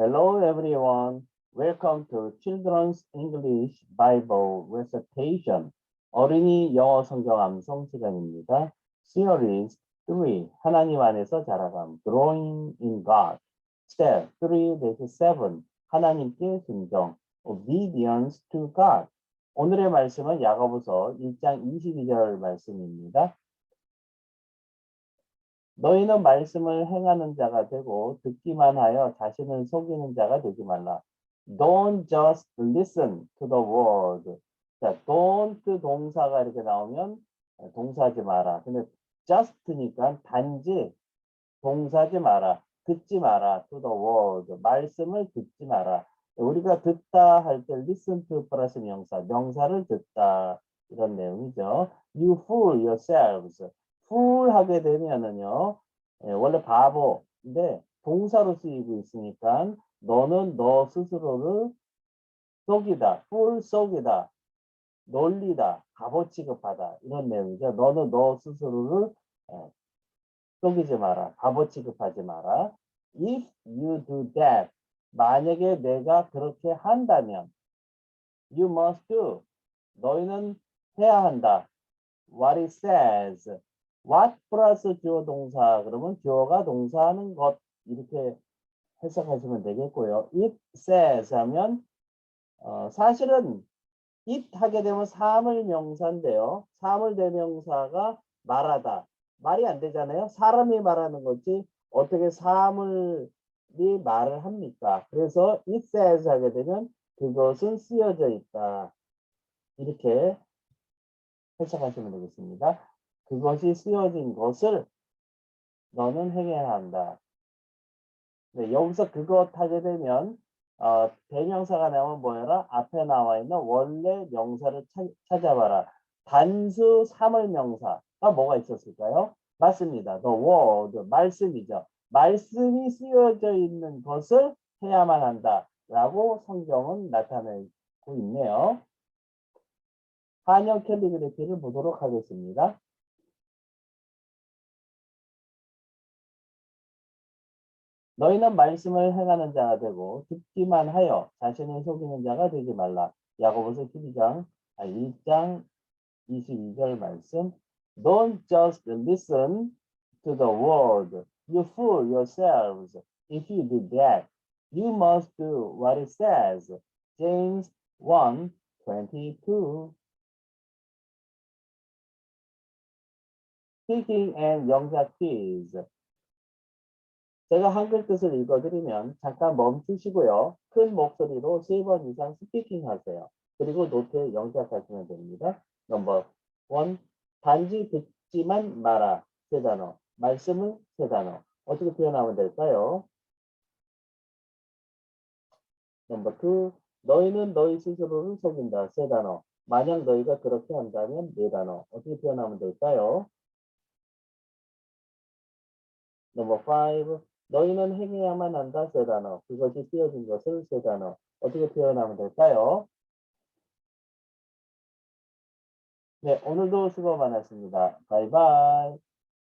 Hello everyone. Welcome to Children's English Bible Recitation. 어린이 영어 성경 암송 시간입니다. Series 3. 하나님 안에서 자라감. Growing in God. Step 3-7. 하나님께 순종. Obedience to God. 오늘의 말씀은 야고보서 1장 22절 말씀입니다. 너희는 말씀을 행하는 자가 되고 듣기만 하여 자신을 속이는 자가 되지 말라. Don't just listen to the word. 자, don't 동사가 이렇게 나오면 동사하지 마라. 근데 just니까 단지 동사하지 마라. 듣지 마라. to the word. 말씀을 듣지 마라. 우리가 듣다 할 때 listen to 플러스 명사, 명사를 듣다 이런 내용이죠. You fool yourselves. Fool 하게 되면은요, 예, 원래 바보인데 동사로 쓰이고 있으니까 너는 너 스스로를 속이다, fool 속이다, 놀리다, 바보 취급하다 이런 내용이죠. 너는 너 스스로를 예, 속이지 마라, 바보 취급하지 마라. If you do that, 만약에 내가 그렇게 한다면, you must do. 너희는 해야 한다. What it says. What 플러스 주어 동사 그러면 주어가 동사하는 것 이렇게 해석하시면 되겠고요. it says 하면 어, 사실은 it 하게 되면 사물 명사인데요. 사물 대명사가 말하다. 말이 안 되잖아요. 사람이 말하는 거지 어떻게 사물이 말을 합니까? 그래서 it says 하게 되면 그것은 쓰여져 있다. 이렇게 해석하시면 되겠습니다. 그것이 쓰여진 것을 너는 행해야 한다. 네, 여기서 그것 하게 되면 어, 대명사가 나오면 뭐여라? 앞에 나와 있는 원래 명사를 차, 찾아봐라. 단수 사물 명사가 뭐가 있었을까요? 맞습니다. The word, 말씀이죠. 말씀이 쓰여져 있는 것을 해야만 한다. 라고 성경은 나타내고 있네요. 한영 캘리그래피를 보도록 하겠습니다. 너희는 말씀을 행하는 자가 되고 듣기만 하여 자신을 속이는 자가 되지 말라. 야고보서 12장 아 1장 22절 말씀. Don't just listen to the word. You fool yourselves. If you do that, you must do what it says. James 1, 22. Speaking and 영작 quiz. 제가 한글 뜻을 읽어드리면 잠깐 멈추시고요. 큰 목소리로 세번 이상 스피킹 하세요. 그리고 노트에 영작하시면 됩니다. 넘버 원, 단지 듣지만 마라. 세 단어. 말씀을 세 단어. 어떻게 표현하면 될까요? 넘버 투, 너희는 너희 스스로를 속인다. 세 단어. 만약 너희가 그렇게 한다면 네 단어. 어떻게 표현하면 될까요? 넘버 파이브, 너희는 행해야만 한다 세 단어. 그것이 쓰여진 것을 세 단어. 어떻게 표현하면 될까요? 네, 오늘도 수고 많았습니다. 바이바이.